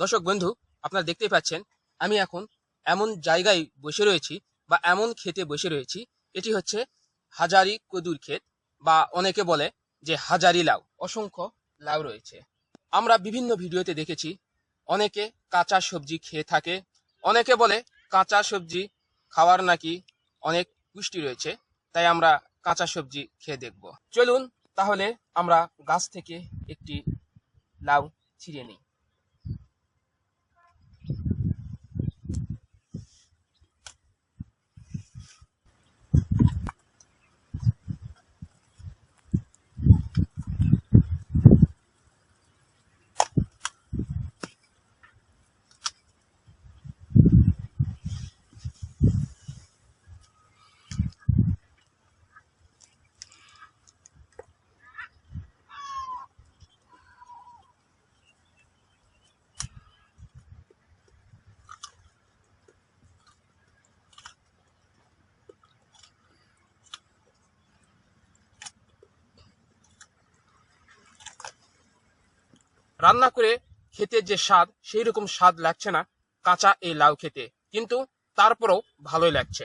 দর্শক বন্ধু, আপনারা দেখতেই পাচ্ছেন, আমি এখন এমন জায়গায় বসে রয়েছি বা এমন ক্ষেতে বসে রয়েছি, এটি হচ্ছে হাজারি কদুর ক্ষেত বা অনেকে বলে যে হাজারি লাউ, অসংখ্য লাউ রয়েছে। আমরা বিভিন্ন ভিডিওতে দেখেছি, অনেকে কাঁচা সবজি খেয়ে থাকে, অনেকে বলে কাঁচা সবজি খাওয়ার নাকি অনেক পুষ্টি রয়েছে, তাই আমরা কাঁচা সবজি খেয়ে দেখব। চলুন তাহলে আমরা গাছ থেকে একটি লাউ ছিঁড়ে নিই। রান্না করে খেতে যে স্বাদ সেই রকম স্বাদ লাগছে না কাঁচা এই লাউ খেতে। কিন্তু তারপরেও ভালোই লাগছে।